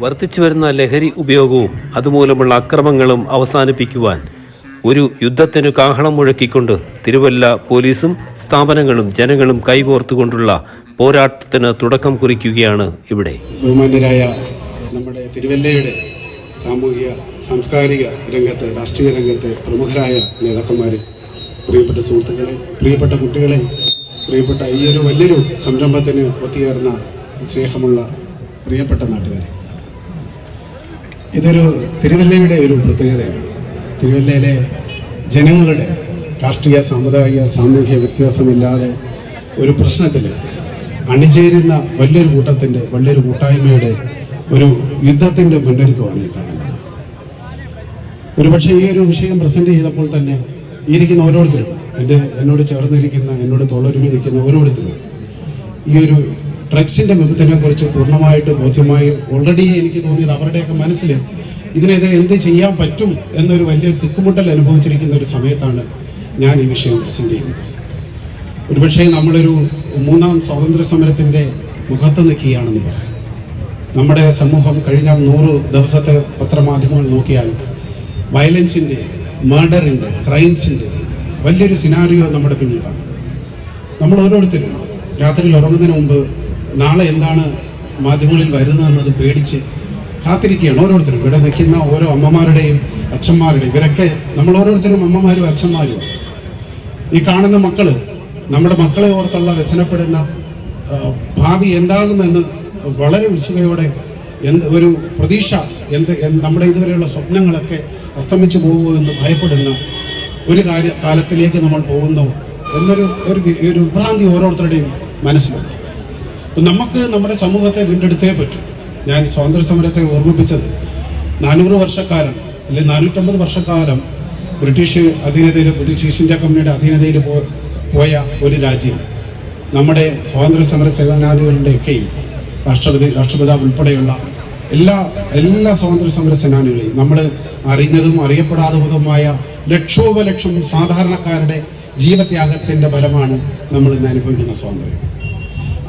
വർദ്ധിച്ചു വരുന്ന ലഹരി ഉപയോഗവും അതുമൂലമുള്ള അക്രമങ്ങളും അവസാനിപ്പിക്കുവാൻ ഒരു യുദ്ധത്തിനു കാഹളം മുഴക്കിക്കൊണ്ട് തിരുവല്ല പോലീസും സ്ഥാപനങ്ങളും ജനങ്ങളും കൈകോർത്തുകൊണ്ടുള്ള പോരാട്ടത്തിന് തുടക്കം കുറിക്കുകയാണ് ഇവിടെ. ബഹുമാന്യരായ നമ്മുടെ തിരുവല്ലയുടെ സാമൂഹിക സാംസ്കാരിക രംഗത്ത് രാഷ്ട്രീയ രംഗത്തെ പ്രമുഖരായ നേതാക്കന്മാരെ പ്രിയപ്പെട്ട സുഹൃത്തുക്കളെ പ്രിയപ്പെട്ട കുട്ടികളെ പ്രിയപ്പെട്ട ഈ ഒരു വലിയൊരു സംരംഭത്തിന് ഒത്തുചേർന്ന സ്നേഹമുള്ള പ്രിയപ്പെട്ട നാട്ടുകാരെ. ഇതൊരു തിരുവല്ലയുടെ ഒരു പ്രത്യേകതയാണ്. തിരുവല്ലയിലെ ജനങ്ങളുടെ രാഷ്ട്രീയ സാമുദായിക സാമൂഹ്യ വ്യത്യാസമില്ലാതെ ഒരു പ്രശ്നത്തിൽ അണിചേരുന്ന വലിയൊരു കൂട്ടത്തിന്റെ വലിയൊരു കൂട്ടായ്മയുടെ ഒരു യുദ്ധത്തിന്റെ മുന്നൊരുക്കമാണ് ഈ കാണുന്നത്. ഒരുപക്ഷെ ഈ ഒരു വിഷയം പ്രസന്റ് ചെയ്തപ്പോൾ തന്നെ ഇരിക്കുന്ന ഓരോരുത്തരും എന്റെ എന്നോട് ചേർന്നിരിക്കുന്ന എന്നോട് തോളൊരുമി നിൽക്കുന്ന ഓരോരുത്തരും ഈ ഒരു ഡ്രഗ്സിന്റെ വിപത്തിനെ കുറിച്ച് പൂർണമായിട്ട് ബോധ്യമായി ഓൾറെഡി എനിക്ക് തോന്നിയത് അവരുടെയൊക്കെ മനസ്സിൽ ഇതിനെതിരെ എന്ത് ചെയ്യാൻ പറ്റും എന്നൊരു വലിയൊരു തിക്കുമുട്ടൽ അനുഭവിച്ചിരിക്കുന്ന ഒരു സമയത്താണ് ഞാൻ ഈ വിഷയം പ്രസന്റ് ചെയ്യുന്നത് ഒരുപക്ഷെ നമ്മളൊരു മൂന്നാം സ്വാതന്ത്ര്യ സമരത്തിന്റെ മുഖത്ത് നിൽക്കുകയാണെന്ന് പറയാം. നമ്മുടെ സമൂഹം കഴിഞ്ഞ നൂറ് ദിവസത്തെ പത്രമാധ്യമങ്ങൾ നോക്കിയാൽ വയലൻസിന്റെ മർഡറിന്റെ ക്രൈംസിന്റെ വലിയൊരു സിനാരിയോ നമ്മുടെ പിന്നിലാണ്. നമ്മൾ ഓരോരുത്തരും രാത്രിയിൽ ഉറങ്ങുന്നതിന് മുമ്പ് നാളെ എന്താണ് മാധ്യമങ്ങളിൽ വരുന്നതെന്നത് പേടിച്ച് കാത്തിരിക്കുകയാണ് ഓരോരുത്തരും. ഇവിടെ നിൽക്കുന്ന ഓരോ അമ്മമാരുടെയും അച്ഛന്മാരുടെയും ഇവരൊക്കെ നമ്മൾ ഓരോരുത്തരും അമ്മമാരും അച്ഛന്മാരും. ഈ കാണുന്ന മക്കൾ നമ്മുടെ മക്കളെ ഓർത്തുള്ള വ്യസനപ്പെടുന്ന ഭാവി എന്താകുമെന്ന് വളരെ ഉത്സുകയോടെ എന്ത് ഒരു പ്രതീക്ഷ എന്ത് നമ്മുടെ ഇതുവരെയുള്ള സ്വപ്നങ്ങളൊക്കെ അസ്തമിച്ചു പോകുമോ എന്ന് ഭയപ്പെടുന്ന ഒരു കാര്യ കാലത്തിലേക്ക് നമ്മൾ പോകുന്നു എന്നൊരു ഒരു ഒരു വിഭ്രാന്തി ഓരോരുത്തരുടെയും മനസ്സിലുണ്ട്. നമുക്ക് നമ്മുടെ സമൂഹത്തെ വീണ്ടെടുത്തേ പറ്റൂ. ഞാൻ സ്വാതന്ത്ര്യ സമരത്തെ ഓർമ്മിപ്പിച്ചത് നാനൂറ് വർഷക്കാലം അല്ലെങ്കിൽ നാനൂറ്റമ്പത് വർഷക്കാലം ബ്രിട്ടീഷ് അധീനതയിൽ ബ്രിട്ടീഷ് ഈസ്റ്റ് ഇന്ത്യ കമ്പനിയുടെ അധീനതയിൽ പോയ ഒരു രാജ്യം. നമ്മുടെ സ്വാതന്ത്ര്യ സമര സേനാനികളുടെയൊക്കെയും രാഷ്ട്രപതി രാഷ്ട്രപിതാവ് ഉൾപ്പെടെയുള്ള എല്ലാ എല്ലാ സ്വാതന്ത്ര്യ സമര സേനാനികളെയും നമ്മൾ അറിഞ്ഞതും അറിയപ്പെടാത്തതുമായ ലക്ഷോപലക്ഷം സാധാരണക്കാരുടെ ജീവത്യാഗത്തിന്റെ ഫലമാണ് നമ്മൾ ഇന്ന് അനുഭവിക്കുന്ന സ്വാതന്ത്ര്യം.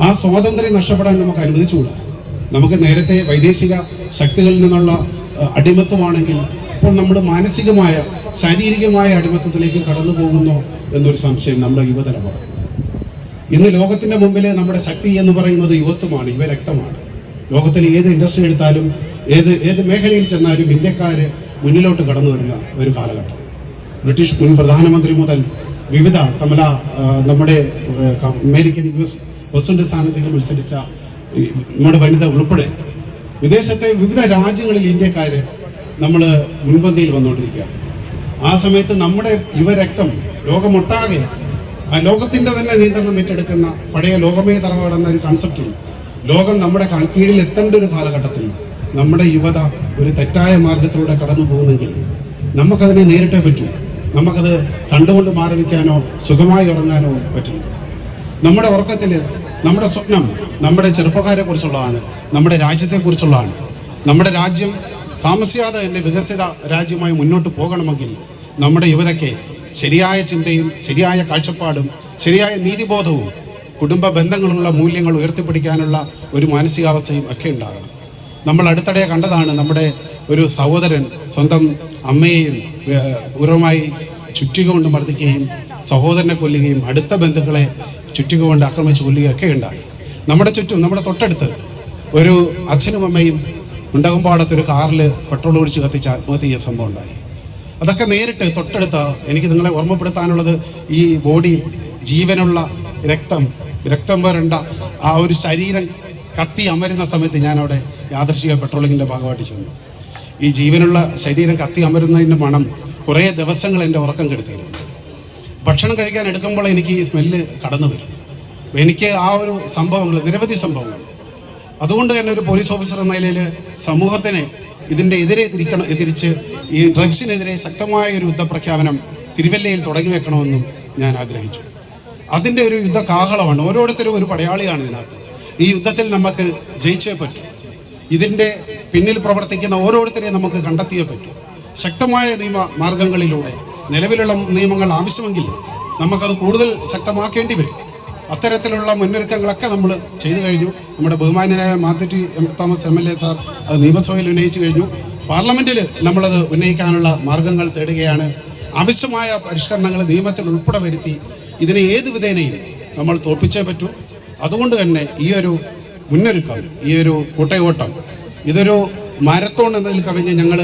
ആ സ്വാതന്ത്ര്യം നഷ്ടപ്പെടാൻ നമുക്ക് അനുവദിച്ചുകൂടാ. നമുക്ക് നേരത്തെ വൈദേശിക ശക്തികളിൽ നിന്നുള്ള അടിമത്വമാണെങ്കിൽ ഇപ്പോൾ നമ്മൾ മാനസികമായ ശാരീരികമായ അടിമത്വത്തിലേക്ക് കടന്നു പോകുന്നു എന്നൊരു സംശയം നമ്മുടെ യുവതലമുറ. ഇന്ന് ലോകത്തിന്റെ മുമ്പിൽ നമ്മുടെ ശക്തി എന്ന് പറയുന്നത് യുവത്വമാണ് യുവരക്തമാണ് ലോകത്തിൽ ഏത് ഇൻഡസ്ട്രി എടുത്താലും ഏത് ഏത് മേഖലയിൽ ചെന്നാലും ഇന്ത്യക്കാർ മുന്നിലോട്ട് കടന്നു വരുന്ന ഒരു കാലഘട്ടം. ബ്രിട്ടീഷ് മുൻ പ്രധാനമന്ത്രി മുതൽ വിവിധ കമല നമ്മുടെ അമേരിക്കൻ യു എസ് പ്രസിഡന്റ് സ്ഥാനത്തേക്ക് മത്സരിച്ച നമ്മുടെ വനിത ഉൾപ്പെടെ വിദേശത്തെ വിവിധ രാജ്യങ്ങളിൽ ഇന്ത്യക്കാര് നമ്മൾ മുൻപന്തിയിൽ വന്നുകൊണ്ടിരിക്കുകയാണ്. ആ സമയത്ത് നമ്മുടെ യുവരക്തം ലോകമൊട്ടാകെ ആ ലോകത്തിന്റെ തന്നെ നിയന്ത്രണം ഏറ്റെടുക്കുന്ന പഴയ ലോകമേ തറവാടുന്ന ഒരു കൺസെപ്റ്റിൽ ലോകം നമ്മുടെ കീഴിൽ എത്തേണ്ട ഒരു കാലഘട്ടത്തിൽ നമ്മുടെ യുവത ഒരു തെറ്റായ മാർഗത്തിലൂടെ കടന്നു പോകുന്നെങ്കിൽ നമുക്കതിനെ നേരിട്ടേ പറ്റൂ. നമുക്കത് കണ്ടുകൊണ്ട് മാറി നിൽക്കാനോ സുഖമായി ഉറങ്ങാനോ പറ്റില്ല. നമ്മുടെ ഉറക്കത്തിൽ നമ്മുടെ സ്വപ്നം നമ്മുടെ ചെറുപ്പക്കാരെ കുറിച്ചുള്ളതാണ് നമ്മുടെ രാജ്യത്തെക്കുറിച്ചുള്ളതാണ്. നമ്മുടെ രാജ്യം താമസിയാതെ തന്നെ വികസിത രാജ്യമായി മുന്നോട്ട് പോകണമെങ്കിൽ നമ്മുടെ യുവതയ്ക്ക് ശരിയായ ചിന്തയും ശരിയായ കാഴ്ചപ്പാടും ശരിയായ നീതിബോധവും കുടുംബ ബന്ധങ്ങളുള്ള മൂല്യങ്ങൾ ഉയർത്തിപ്പിടിക്കാനുള്ള ഒരു മാനസികാവസ്ഥയും ഒക്കെ ഉണ്ടാകണം. നമ്മൾ അടുത്തിടെ കണ്ടതാണ് നമ്മുടെ ഒരു സഹോദരൻ സ്വന്തം അമ്മയെയും ഉറവുമായി ചുറ്റിക കൊണ്ട് മർദ്ദിക്കുകയും സഹോദരനെ കൊല്ലുകയും അടുത്ത ബന്ധുക്കളെ ചുറ്റിക കൊണ്ട് ആക്രമിച്ച് കൊല്ലുകയൊക്കെ ഉണ്ടായി. നമ്മുടെ ചുറ്റും നമ്മുടെ തൊട്ടടുത്ത് ഒരു അച്ഛനും അമ്മയും ഉണ്ടാകുമ്പാടത്ത് ഒരു കാറിൽ പെട്രോൾ ഒഴിച്ച് കത്തിച്ച് ആത്മഹത്യ ചെയ്ത സംഭവം ഉണ്ടായി. അതൊക്കെ നേരിട്ട് തൊട്ടടുത്ത എനിക്ക് നിങ്ങളെ ഓർമ്മപ്പെടുത്താനുള്ളത് ഈ ബോഡി ജീവനുള്ള രക്തം രക്തം വരണ്ട ആ ഒരു ശരീരം കത്തി അമരുന്ന സമയത്ത് ഞാനവിടെ യാദർശിക പെട്രോളിങ്ങിന്റെ ഭാഗമായിട്ട് ചെന്നു. ഈ ജീവനുള്ള ശരീരം കത്തി അമരുന്നതിന്റെ മണം കുറേ ദിവസങ്ങൾ എന്റെ ഉറക്കം കെടുത്തിയിരുന്നു ഭക്ഷണം കഴിക്കാൻ എടുക്കുമ്പോൾ എനിക്ക് ഈ സ്മെല്ല് കടന്നു വരും. എനിക്ക് ആ ഒരു സംഭവങ്ങൾ നിരവധി സംഭവങ്ങൾ. അതുകൊണ്ട് തന്നെ ഒരു പോലീസ് ഓഫീസർ എന്ന നിലയിൽ സമൂഹത്തിനെ ഇതിന്റെ എതിരെ തിരിക്കണം തിരിച്ച് ഈ ഡ്രഗ്സിനെതിരെ ശക്തമായ ഒരു യുദ്ധപ്രഖ്യാപനം തിരുവല്ലയിൽ തുടങ്ങി വെക്കണമെന്നും ഞാൻ ആഗ്രഹിച്ചു. അതിന്റെ ഒരു യുദ്ധ കാഹളമാണ് ഓരോരുത്തരും ഒരു പടയാളിയാണ് ഇതിനകത്ത്. ഈ യുദ്ധത്തിൽ നമുക്ക് ജയിച്ചേ പറ്റൂ. ഇതിന്റെ പിന്നിൽ പ്രവർത്തിക്കുന്ന ഓരോരുത്തരെയും നമുക്ക് കണ്ടെത്തിയേ പറ്റൂ. ശക്തമായ നിയമ മാർഗങ്ങളിലൂടെ നിലവിലുള്ള നിയമങ്ങൾ ആവശ്യമെങ്കിൽ നമുക്കത് കൂടുതൽ ശക്തമാക്കേണ്ടി വരും. അത്തരത്തിലുള്ള മുന്നൊരുക്കങ്ങളൊക്കെ നമ്മൾ ചെയ്തു കഴിഞ്ഞു. നമ്മുടെ ബഹുമാന്യനായ Mathew T M Thomas M L A sir അത് നിയമസഭയിൽ ഉന്നയിച്ചു കഴിഞ്ഞു. പാർലമെന്റിൽ നമ്മളത് ഉന്നയിക്കാനുള്ള മാർഗങ്ങൾ തേടുകയാണ്. ആവശ്യമായ പരിഷ്കരണങ്ങൾ നിയമത്തിൽ ഉൾപ്പെടെ വരുത്തി ഇതിനെ ഏത് വിധേനയും നമ്മൾ തോൽപ്പിച്ചേ പറ്റൂ. അതുകൊണ്ട് തന്നെ ഈ ഒരു മുന്നൊരുക്കം ഈ ഒരു കൂട്ടയോട്ടം ഇതൊരു മാരത്തോൺ എന്നതിൽ കവിഞ്ഞ് ഞങ്ങൾ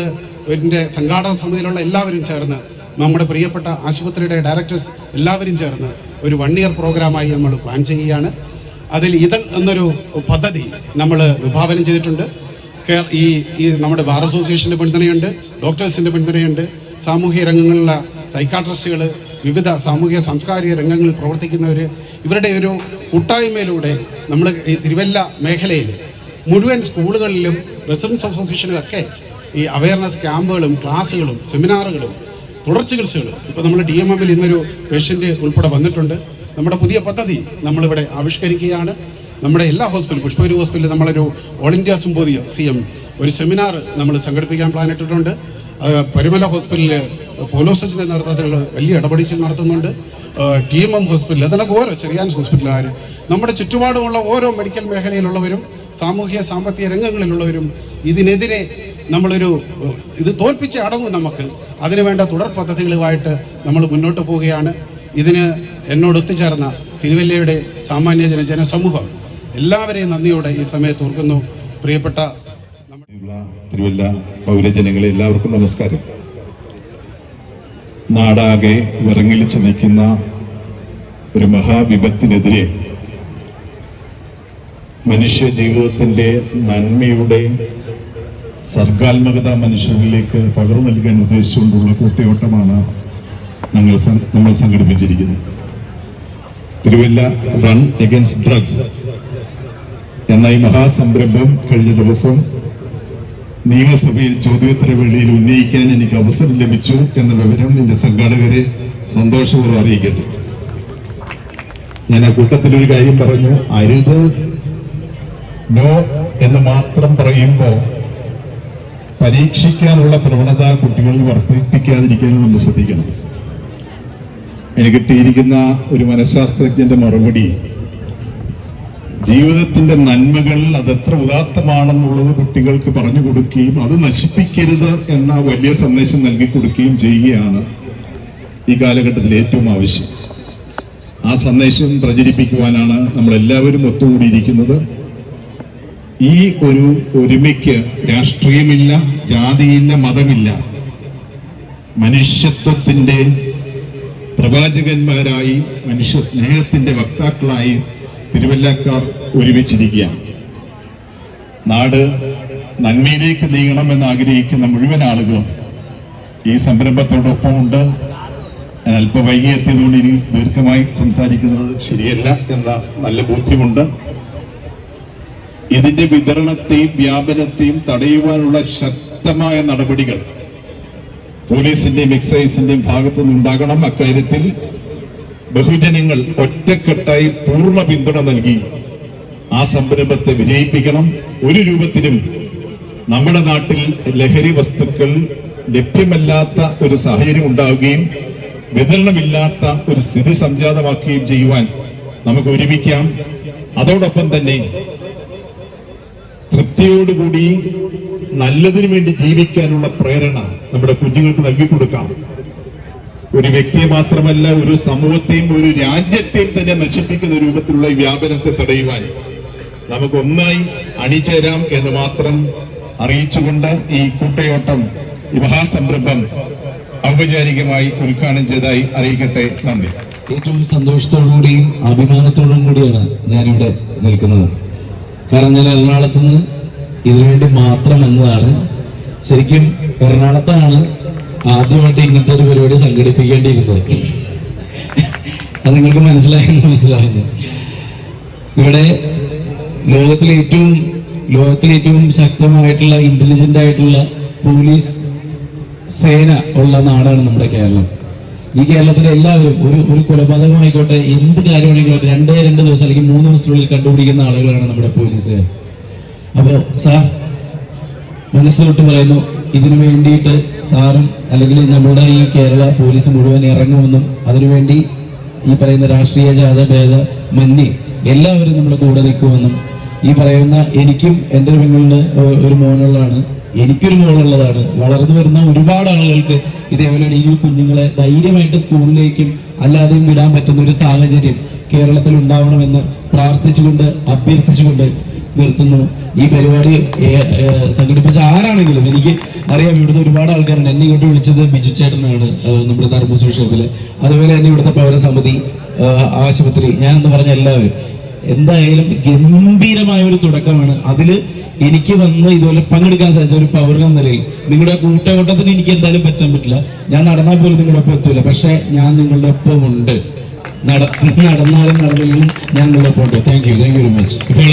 ഇതിന്റെ സംഘാടക സമിതിയിലുള്ള എല്ലാവരും ചേർന്ന് നമ്മുടെ പ്രിയപ്പെട്ട ആശുപത്രിയുടെ ഡയറക്ടേഴ്സ് എല്ലാവരും ചേർന്ന് ഒരു വൺ ഇയർ പ്രോഗ്രാമായി നമ്മൾ പ്ലാൻ ചെയ്യുകയാണ്. അതിൽ ഇതൾ എന്നൊരു പദ്ധതി നമ്മൾ വിഭാവനം ചെയ്തിട്ടുണ്ട്. ഈ ഈ നമ്മുടെ ബാർ അസോസിയേഷന്റെ പിന്തുണയുണ്ട് ഡോക്ടേഴ്സിന്റെ പിന്തുണയുണ്ട് സാമൂഹ്യ രംഗങ്ങളിലുള്ള സൈക്കാട്രിസ്റ്റുകൾ വിവിധ സാമൂഹിക സാംസ്കാരിക രംഗങ്ങളിൽ പ്രവർത്തിക്കുന്നവർ ഇവരുടെ ഒരു കൂട്ടായ്മയിലൂടെ നമ്മൾ ഈ തിരുവല്ല മേഖലയിൽ മുഴുവൻ സ്കൂളുകളിലും റെസിഡൻസ് അസോസിയേഷനും ഒക്കെ ഈ അവയർനെസ് ക്യാമ്പുകളും ക്ലാസ്സുകളും സെമിനാറുകളും തുടർ ചികിത്സകളും. ഇപ്പോൾ നമ്മൾ ഡി എം എമ്മിൽ ഇന്നൊരു പേഷ്യന്റ് ഉൾപ്പെടെ വന്നിട്ടുണ്ട്. നമ്മുടെ പുതിയ പദ്ധതി നമ്മളിവിടെ ആവിഷ്കരിക്കുകയാണ്. നമ്മുടെ എല്ലാ ഹോസ്പിറ്റലും പുഷ്പഗിരി ഹോസ്പിറ്റലിൽ നമ്മളൊരു all India symposia C M ഒരു സെമിനാർ നമ്മൾ സംഘടിപ്പിക്കാൻ പ്ലാൻ ഇട്ടിട്ടുണ്ട്. അത് പരുമല ഹോസ്പിറ്റലിൽ പോലോസച്ചിന്റെ നേതൃത്വത്തിൽ വലിയ ഇടപെടൽ നടത്തുന്നുണ്ട്. ടി എം എം ഹോസ്പിറ്റൽ അതിനൊക്കെ ഓരോ ചെറിയാൻസ് ഹോസ്പിറ്റലുകാർ നമ്മുടെ ചുറ്റുപാടുമുള്ള ഓരോ മെഡിക്കൽ മേഖലയിലുള്ളവരും സാമൂഹിക സാമ്പത്തിക രംഗങ്ങളിലുള്ളവരും ഇതിനെതിരെ നമ്മളൊരു ഇത് തോൽപ്പിച്ച് അടങ്ങും നമുക്ക്. അതിനുവേണ്ട തുടർ പദ്ധതികളുമായിട്ട് നമ്മൾ മുന്നോട്ട് പോവുകയാണ്. ഇതിന് എന്നോട് ഒത്തുചേർന്ന തിരുവല്ലയുടെ സാമാന്യ ജന ജനസമൂഹം എല്ലാവരെയും നന്ദിയോടെ ഈ സമയത്ത് ഓർക്കുന്നു. പ്രിയപ്പെട്ട തിരുവല്ല പൗരജനങ്ങളെ എല്ലാവർക്കും നമസ്കാരം. നാടാകെ വിറങ്ങിലിച്ച് നിൽക്കുന്ന ഒരു മഹാവിപത്തിനെതിരെ മനുഷ്യ ജീവിതത്തിന്റെ നന്മയുടെ സർഗാത്മകത മനുഷ്യരിലേക്ക് പകർന്നു നൽകാൻ ഉദ്ദേശിച്ചുകൊണ്ടുള്ള കൂട്ടയോട്ടമാണ് ഞങ്ങൾ നമ്മൾ സംഘടിപ്പിച്ചിരിക്കുന്നത്. തിരുവല്ല റൺ എഗൻസ്റ്റ് ഡ്രഗ് എന്ന ഈ മഹാസംരംഭം കഴിഞ്ഞ ദിവസം നിയമസഭയിൽ ചോദ്യോത്തരവേളയിൽ ഉന്നയിക്കാൻ എനിക്ക് അവസരം ലഭിച്ചു എന്ന വിവരം എന്റെ സംഘാടകരെ സന്തോഷപൂർവം അറിയിക്കട്ടെ. ഞാൻ ആ കൂട്ടത്തിൽ ഒരു കാര്യം പറഞ്ഞു. അരുത് നോ എന്ന് മാത്രം പറയുമ്പോൾ പരീക്ഷിക്കാനുള്ള പ്രവണത കുട്ടികളിൽ വർദ്ധിപ്പിക്കാതിരിക്കാനും നമ്മൾ ശ്രദ്ധിക്കണം. എനിക്ക് കിട്ടിയിരിക്കുന്ന ഒരു മനഃശാസ്ത്രജ്ഞന്റെ മറുപടി ജീവിതത്തിന്റെ നന്മകൾ അതെത്ര ഉദാത്തമാണെന്നുള്ളത് കുട്ടികൾക്ക് പറഞ്ഞു കൊടുക്കുകയും അത് നശിപ്പിക്കരുത് എന്ന വലിയ സന്ദേശം നൽകി കൊടുക്കുകയും ചെയ്യുകയാണ് ഈ കാലഘട്ടത്തിൽ ഏറ്റവും ആവശ്യം. ആ സന്ദേശം പ്രചരിപ്പിക്കുവാനാണ് നമ്മളെല്ലാവരും ഒത്തുകൂടിയിരിക്കുന്നത്. ഈ ഒരു ഒരുമയ്ക്ക് രാഷ്ട്രീയമില്ല ജാതിയില്ല മതമില്ല. മനുഷ്യത്വത്തിന്റെ പ്രവാചകന്മാരായി മനുഷ്യ സ്നേഹത്തിന്റെ വക്താക്കളായി തിരുവല്ലക്കാർ ഒരുമിച്ചിരിക്കുകയാണ്. നാട് നന്മയിലേക്ക് നീങ്ങണമെന്ന് ആഗ്രഹിക്കുന്ന മുഴുവൻ ആളുകളും ഈ സംരംഭത്തോടൊപ്പമുണ്ട്. ഞാൻ അല്പം വൈകി എത്തിയതുകൊണ്ട് ഇനി ദീർഘമായി സംസാരിക്കുന്നത് ശരിയല്ല എന്ന നല്ല ബോധ്യമുണ്ട്. ഇതിന്റെ വിതരണത്തെയും വ്യാപനത്തെയും തടയുവാനുള്ള ശക്തമായ നടപടികൾ പോലീസിന്റെയും എക്സൈസിന്റെയും ഭാഗത്തു നിന്നുണ്ടാകണം അക്കാര്യത്തിൽ ബഹുജനങ്ങൾ ഒറ്റക്കെട്ടായി പൂർണ പിന്തുണ നൽകി ആ സംരംഭത്തെ വിജയിപ്പിക്കണം. ഒരു രൂപത്തിലും നമ്മുടെ നാട്ടിൽ ലഹരി വസ്തുക്കൾ ലഭ്യമല്ലാത്ത ഒരു സാഹചര്യം ഉണ്ടാവുകയും വിതരണമില്ലാത്ത ഒരു സ്ഥിതി സംജാതമാക്കുകയും ചെയ്യുവാൻ നമുക്ക് ഒരുമിക്കാം. അതോടൊപ്പം തന്നെ തൃപ്തിയോടുകൂടി നല്ലതിനു വേണ്ടി ജീവിക്കാനുള്ള പ്രേരണ നമ്മുടെ കുഞ്ഞുങ്ങൾക്ക് നൽകി കൊടുക്കാം. ഒരു വ്യക്തിയെ മാത്രമല്ല ഒരു സമൂഹത്തെയും ഒരു രാജ്യത്തെയും തന്നെ നശിപ്പിക്കുന്ന രൂപത്തിലുള്ള വ്യാപനത്തെ തടയുവാൻ നമുക്ക് ഒന്നായി അണിചേരാം എന്ന് മാത്രം അറിയിച്ചുകൊണ്ട് ഈ കൂട്ടയോട്ടം മഹാസംരംഭം ഔപചാരികമായി ഉദ്ഘാടനം ചെയ്തതായി അറിയിക്കട്ടെ. നന്ദി. ഏറ്റവും സന്തോഷത്തോടുകൂടിയും അഭിമാനത്തോടും കൂടിയാണ് ഞാനിവിടെ നിൽക്കുന്നത്. കാരണം ഞാൻ എറണാകുളത്ത് നിന്ന് ഇതിനുവേണ്ടി മാത്രം എന്നതാണ്. ശരിക്കും എറണാകുളത്താണ് ആദ്യമായിട്ട് ഇങ്ങനത്തെ ഒരു പരിപാടി സംഘടിപ്പിക്കേണ്ടിയിരുന്നത്. അത് നിങ്ങൾക്ക് മനസ്സിലായെന്ന് മനസ്സിലാകുന്നു ഇവിടെ ലോകത്തിലെ ഏറ്റവും ലോകത്തിലെ ഏറ്റവും ശക്തമായിട്ടുള്ള ഇന്റലിജന്റ് ആയിട്ടുള്ള പോലീസ് സേന ഉള്ള നാടാണ് നമ്മുടെ കേരളം. ഈ കേരളത്തിലെ എല്ലാവരും ഒരു ഒരു കൊലപാതകമായിക്കോട്ടെ എന്ത് കാര്യമാണെങ്കിലും രണ്ടേ രണ്ട് ദിവസം അല്ലെങ്കിൽ മൂന്ന് ദിവസത്തിനുള്ളിൽ കണ്ടുപിടിക്കുന്ന ആളുകളാണ് നമ്മുടെ പോലീസുകാർ അപ്പോൾ സാർ മനസ്സിലോട്ട് പറയുന്നു ഇതിനു വേണ്ടിയിട്ട് സാറും അല്ലെങ്കിൽ നമ്മുടെ ഈ കേരള പോലീസ് മുഴുവൻ ഇറങ്ങുമെന്നും അതിനുവേണ്ടി ഈ പറയുന്ന രാഷ്ട്രീയ ജാത ഭേദ മന്യേ എല്ലാവരും നമ്മുടെ കൂടെ നിൽക്കുമെന്നും ഈ പറയുന്ന എനിക്കും എന്റെ പെങ്ങളുടെ ഒരു മോനുള്ളതാണ്. എനിക്കൊരു മോളുള്ളതാണ്. വളർന്നു വരുന്ന ഒരുപാട് ആളുകൾക്ക് ഇതേപോലെ ഈ കുഞ്ഞുങ്ങളെ ധൈര്യമായിട്ട് സ്കൂളിലേക്കും അല്ലാതെയും വിടാൻ പറ്റുന്ന ഒരു സാഹചര്യം കേരളത്തിൽ ഉണ്ടാവണമെന്ന് പ്രാർത്ഥിച്ചുകൊണ്ട് അഭ്യർത്ഥിച്ചുകൊണ്ട് നിർത്തുന്നു. ഈ പരിപാടി സംഘടിപ്പിച്ച ആരാണെങ്കിലും എനിക്ക് അറിയാം ഇവിടുത്തെ ഒരുപാട് ആൾക്കാരുണ്ട്. എന്നെ ഇങ്ങോട്ട് വിളിച്ചത് ബിജു ചേട്ടനാണ് നമ്മുടെ ധർമ്മ ഷോപ്പിൽ അതുപോലെ തന്നെ ഇവിടുത്തെ പൗരസമിതി ആശുപത്രി. ഞാൻ പറഞ്ഞ എല്ലാവരും. എന്തായാലും ഗംഭീരമായ ഒരു തുടക്കമാണ്. അതിൽ എനിക്ക് വന്ന് ഇതുപോലെ പങ്കെടുക്കാൻ സാധിച്ച ഒരു പൗരൻ എന്ന നിലയിൽ നിങ്ങളുടെ കൂട്ടകൂട്ടത്തിന് എനിക്ക് എന്തായാലും പറ്റാൻ പറ്റില്ല. ഞാൻ നടന്നാൽ പോലും നിങ്ങളുടെ ഒപ്പം എത്തൂല. പക്ഷേ ഞാൻ നിങ്ങളുടെ ഒപ്പം ഉണ്ട്. നട നടന്നാലും നടന്നില്ലെങ്കിലും ഞാൻ നിങ്ങളുടെ ഒപ്പം ഉണ്ട്. Thank you thank you very much ഇപ്പോൾ